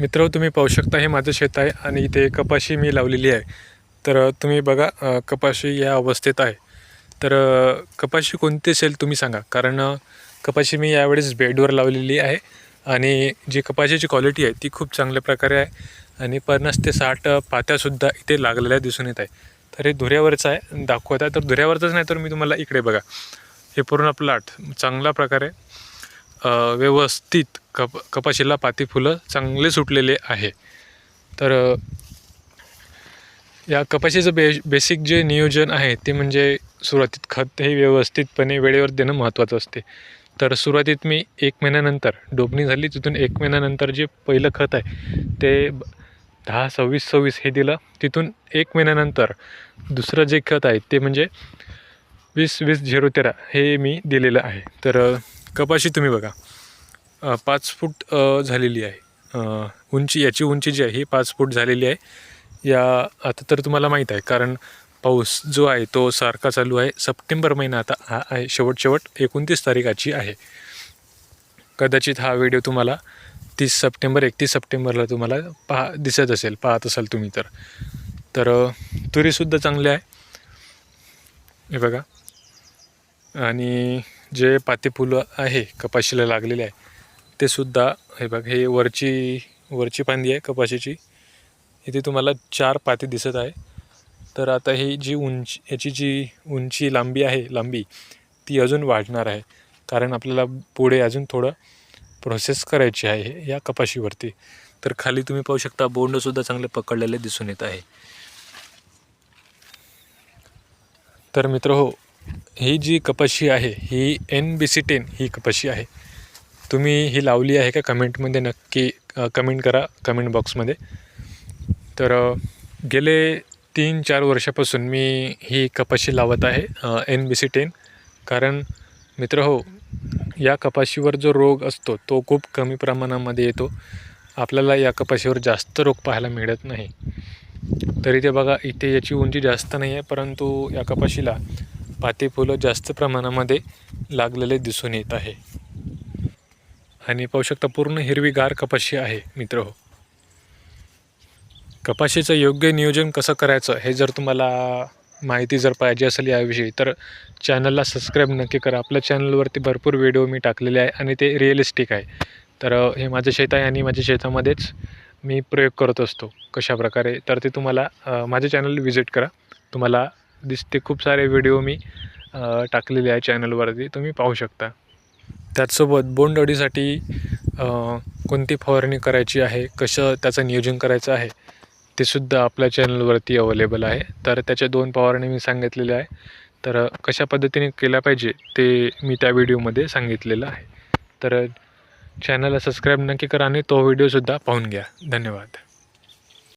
मित्र तुम्ही पाहू शकता हे माझं शेत आहे आणि इथे कपाशी मी लावलेली आहे. तर तुम्ही बघा कपाशी या अवस्थेत आहे. तर कपाशी कोणती असेल तुम्ही सांगा. कारण कपाशी मी यावेळेस बेडवर लावलेली आहे आणि जी कपाशीची क्वालिटी आहे ती खूप चांगल्या प्रकारे आहे आणि पन्नास ते साठ पात्यासुद्धा इथे लागलेल्या दिसून येत आहे तर हे धुऱ्यावरचं आहे. दाखवत आहे. तर धुऱ्यावरचंच नाही तर मी तुम्हाला इकडे बघा. हे पूर्ण प्लॉट चांगल्या प्रकारे व्यवस्थित कप कपाशीला पाती फुलं चांगले सुटलेले आहे. तर या कपाशीचं बे बेसिक जे नियोजन आहे ते म्हणजे सुरुवातीत खत हे व्यवस्थितपणे वेळेवर देणं महत्त्वाचं असते. तर सुरुवातीत मी एक महिन्यानंतर डोबणी झाली तिथून एक महिन्यानंतर जे पहिलं खत आहे ते दहा सव्वीस सव्वीस हे दिलं. तिथून एक महिन्यानंतर दुसरं जे खत आहे ते म्हणजे वीस वीस झिरो तेरा हे मी दिलेलं आहे. तर कपाशी तुम्ही बघा. पाच फूट झालेली आहे. उंची याची उंची जी आहे ही पाच फूट झालेली आहे. या आता तर तुम्हाला माहीत आहे कारण पाऊस जो आहे तो सारखा चालू आहे. सप्टेंबर महिना आता हा आहे शेवट शेवट एकोणतीस तारीखाची आहे. कदाचित हा व्हिडिओ तुम्हाला तीस सप्टेंबर एकतीस सप्टेंबरला तुम्हाला पहा दिसत असेल पाहत असाल तुम्ही तर. तर तुरीसुद्धा चांगली आहे. हे बघा. आणि जे पातेफुलं आहे कपाशीला लागलेले आहे ते सुद्धा हे बघ हे वरची वरची फांदी आहे कपाशीची. इथे तुम्हाला चार पाते दिसत आहे. तर आता ही जी उंची याची जी उंची लांबी आहे लांबी ती अजून वाढणार आहे. कारण आपल्याला पुढे अजून थोडं प्रोसेस करायची आहे या कपाशीवरती. तर खाली तुम्ही पाहू शकता बोंडसुद्धा चांगले पकडलेले दिसून येत आहे. तर मित्र हो ही जी कपाशी आहे ही एन बी सी टेन ही कपाशी आहे. तुम्ही ही लावली आहे का कमेंटमध्ये नक्की कमेंट करा कमेंट बॉक्समध्ये. तर गेले तीन चार वर्षापासून मी ही कपाशी लावत आहे एन बी सी टेन कारण मित्र हो या कपाशीवर जो रोग असतो तो खूप कमी प्रमाणामध्ये येतो. आपल्याला या कपाशीवर जास्त रोग पाहायला मिळत नाही. तरी ते बघा इथे याची उंची जास्त नाही आहे परंतु या कपाशीला पाती फुलं जास्त प्रमाणामध्ये लागलेले दिसून येत आहे. आणि पाहू शकता पूर्ण हिरवीगार कपाशी आहे मित्र हो कपाशीचं योग्य नियोजन कसं करायचं हे जर तुम्हाला माहिती जर पाहिजे असेल याविषयी तर चॅनलला सबस्क्राईब नक्की करा. आपल्या चॅनलवरती भरपूर व्हिडिओ मी टाकलेले आहे आणि ते रिअलिस्टिक आहे. तर हे माझं शेत आहे आणि माझ्या शेतामध्येच मी प्रयोग करत असतो कशाप्रकारे. तर ते तुम्हाला माझे चॅनल विजिट करा. तुम्हाला दिसते. खूप सारे व्हिडिओ मी टाकलेले आहे चॅनलवरती तुम्ही पाहू शकता. त्याचसोबत बोंडअळीसाठी कोणती फवारणी करायची आहे कसं त्याचं नियोजन करायचं आहे ते सुद्धा आपल्या चॅनलवरती अवेलेबल आहे. तर त्याच्या दोन फवारणी मी सांगितलेल्या आहे. तर कशा पद्धतीने केल्या पाहिजे ते मी त्या व्हिडिओमध्ये सांगितलेलं आहे. तर चॅनलला सबस्क्राईब नक्की करा आणि तो व्हिडिओसुद्धा पाहून घ्या. धन्यवाद.